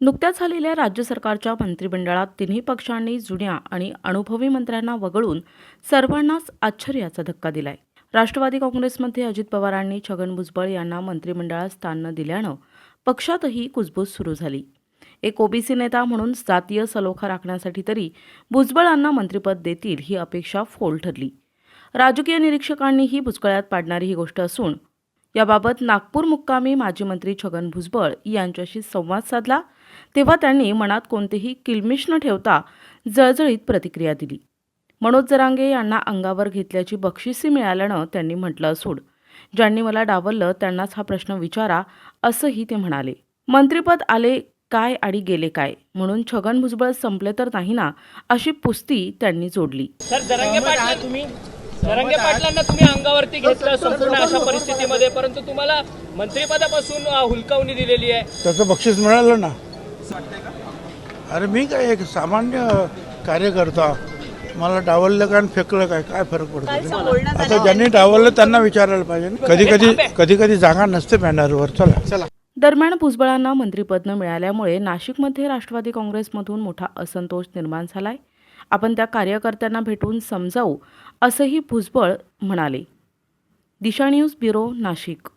नुकत्याच झालेल्या राज्य सरकारच्या मंत्रिमंडळात तिन्ही पक्षांनी जुन्या आणि अनुभवी मंत्र्यांना वगळून सर्वांनाच आश्चर्याचा धक्का दिलाय. राष्ट्रवादी काँग्रेसमध्ये अजित पवारांनी छगन भुजबळ यांना मंत्रिमंडळात स्थान न दिल्यानं पक्षातही कुजबूज सुरू झाली. एक ओबीसी नेता म्हणून जातीय सलोखा राखण्यासाठी तरी भुजबळांना मंत्रिपद देतील ही अपेक्षा फोल ठरली. राजकीय निरीक्षकांनीही भुजकळ्यात पाडणारी ही गोष्ट असून याबाबत नागपूर मुक्कामी माजी मंत्री छगन भुजबळ यांच्याशी संवाद साधला तेव्हा त्यांनी मनात कोणतेही किलमिश न ठेवता जळजळीत प्रतिक्रिया दिली. मनोज जरांगे यांना अंगावर घेतल्याची बक्षिसी मिळाल्यानं त्यांनी म्हटलं असून ज्यांनी मला डावललं त्यांनाच हा प्रश्न विचारा असंही ते म्हणाले. मंत्रिपद आले काय आणि गेले काय? म्हणून छगन भुजबळ संपले तर नाही ना अशी पुस्ती त्यांनी जोडली. सर जरंगे पाटला तुम्ही? जरंगे पाटलांना तुम्ही अंगावरती घेतलं संपूर्ण अशा परिस्थितीमध्ये परंतु तुम्हाला मंत्रिपदापासून हुलकावणी दिलेली आहे. त्याचं बक्षीस मिळालं ना. अरे मी काय एक सामान्य कार्यकर्ता मला डावललं काय आणि फेकलं काय? काय फरक पडतो? आता ज्यांनी डावललं त्यांना विचारायला पाहिजे. कधी कधी कधी कधी जागा नसते बॅनरवर. चला. चला. दरम्यान भुजबळांना मंत्रिपद न मिळाल्यामुळे नाशिकमध्ये राष्ट्रवादी काँग्रेसमधून मोठा असंतोष निर्माण झालाय. आपण त्या कार्यकर्त्यांना भेटून समजावू असंही भुजबळ म्हणाले. Disha news bureau Nashik.